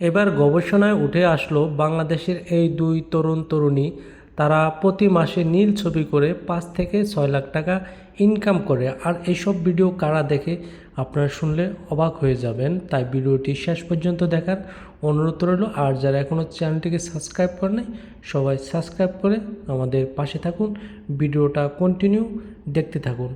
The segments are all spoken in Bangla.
এবার গবেষণায় উঠে আসলো বাংলাদেশের এই দুই তরুণ তরুণী। তারা প্রতি মাসে নীল ছবি করে পাঁচ থেকে ছয় লাখ টাকা ইনকাম করে। আর এইসব ভিডিও কারা দেখে আপনারা শুনলে অবাক হয়ে যাবেন। তাই ভিডিওটি শেষ পর্যন্ত দেখার অনুরোধ রইল। আর যারা এখনও চ্যানেলটিকে সাবস্ক্রাইব করে নাই সবাই সাবস্ক্রাইব করে আমাদের পাশে থাকুন। ভিডিওটা কন্টিনিউ দেখতে থাকুন।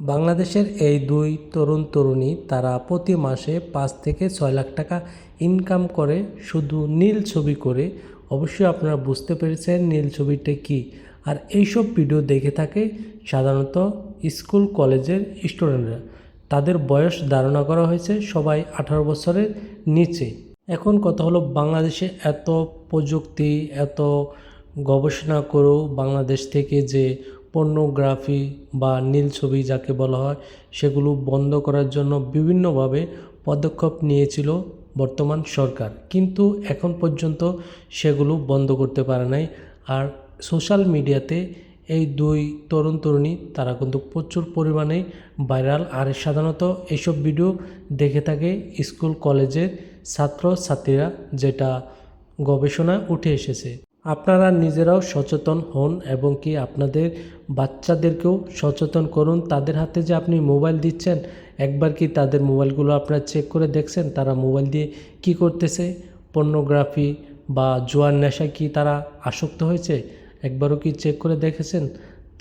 বাংলাদেশের এই দুই তরুণ তরুণী তারা প্রতি মাসে পাঁচ থেকে ছয় লাখ টাকা ইনকাম করে শুধু নীল ছবি করে। অবশ্যই আপনারা বুঝতে পেরেছেন নীল ছবিটা কি। আর এইসব ভিডিও দেখে থাকে সাধারণত স্কুল কলেজের স্টুডেন্টরা। তাদের বয়স ধারণা করা হয়েছে সবাই আঠারো বছরের নিচে। এখন কথা হলো বাংলাদেশে এত প্রযুক্তি, এত গবেষণা করেও বাংলাদেশ থেকে যে পর্নোগ্রাফি বা নীল ছবি যাকে বলা হয়, সেগুলো বন্ধ করার জন্য বিভিন্নভাবে পদক্ষেপ নিয়েছিল বর্তমান সরকার। কিন্তু এখন পর্যন্ত সেগুলো বন্ধ করতে পারে নাই। আর সোশ্যাল মিডিয়াতে এই দুই তরুণ তরুণী, তারা কিন্তু প্রচুর পরিমাণে ভাইরাল। আর সাধারণত এইসব ভিডিও দেখে থাকে স্কুল, কলেজের ছাত্র ছাত্রীরা যেটা গবেষণায় উঠে এসেছে। আপনারা নিজেরাও সচেতন হন এবং কি আপনাদের বাচ্চাদেরকেও সচেতন করুন। তাদের হাতে যে আপনি মোবাইল দিচ্ছেন, একবার কি তাদের মোবাইলগুলো আপনারা চেক করে দেখছেন, তারা মোবাইল দিয়ে কি করতেছে? পর্নোগ্রাফি বা জোয়ার নেশায় কি তারা আসক্ত হয়েছে? একবারও কি চেক করে দেখেছেন?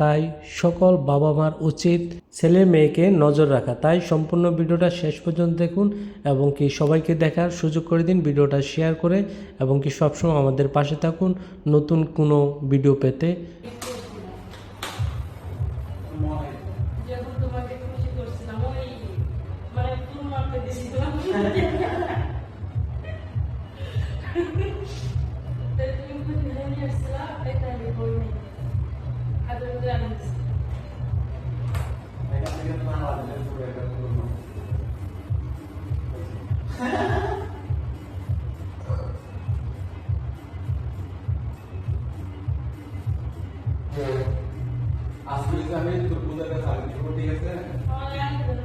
তাই সকল বাবা মার উচিত ছেলে মেয়েকে নজর রাখা। তাই সম্পূর্ণ ভিডিওটা শেষ পর্যন্ত দেখুন এবং কি সবাইকে দেখার সুযোগ করে দিন ভিডিওটা শেয়ার করে এবং কি সবসময় আমাদের পাশে থাকুন নতুন কোনো ভিডিও পেতে। মানে আজকে আমি তোর পূজার কাছে দিব, ঠিক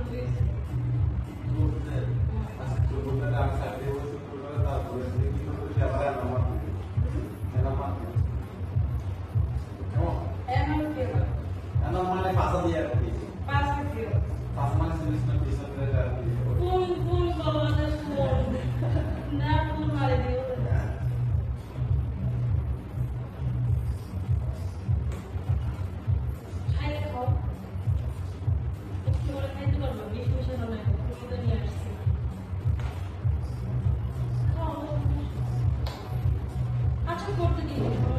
Thank you.